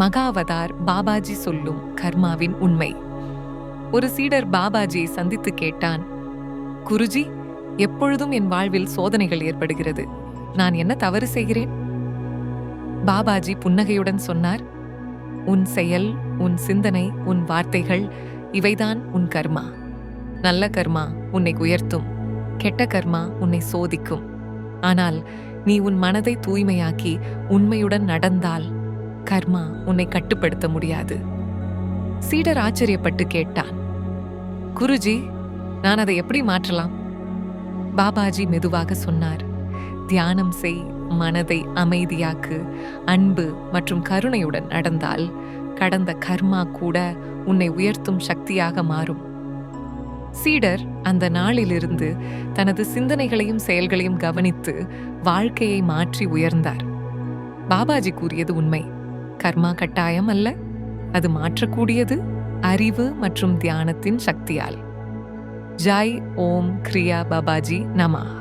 மகாவதார் பாபாஜி சொல்லும் கர்மாவின் உண்மை. ஒரு சீடர் பாபாஜியை சந்தித்து கேட்டான் குருஜி எப்பொழுதும் என் வாழ்வில் சோதனைகள் ஏற்படுகிறது. நான் என்ன தவறு செய்கிறேன்? பாபாஜி புன்னகையுடன் சொன்னார் உன் செயல் உன் சிந்தனை உன் வார்த்தைகள் இவைதான் உன் கர்மா. நல்ல கர்மா உன்னை உயர்த்தும் கெட்ட கர்மா உன்னை சோதிக்கும். ஆனால் நீ உன் மனதை தூய்மையாக்கி உண்மையுடன் நடந்தால் கர்மா உன்னை கட்டுப்படுத்த முடியாது. சீடர் ஆச்சரியப்பட்டு கேட்டான். குருஜி நான் அதை எப்படி மாற்றலாம்? பாபாஜி மெதுவாக சொன்னார். தியானம் செய் மனதை அமைதியாக்கு அன்பு மற்றும் கருணையுடன் நடந்தால் கடந்த கர்மா கூட உன்னை உயர்த்தும் சக்தியாக மாறும். சீடர் அந்த நாளிலிருந்து தனது சிந்தனைகளையும் செயல்களையும் கவனித்து வாழ்க்கையை மாற்றி உயர்ந்தார். பாபாஜி கூறியது உண்மை. கர்மா கட்டாயம் அல்ல. அது மாற்றக்கூடியது அறிவு மற்றும் தியானத்தின் சக்தியால். ஜாய் ஓம் கிரியா பாபாஜி நமா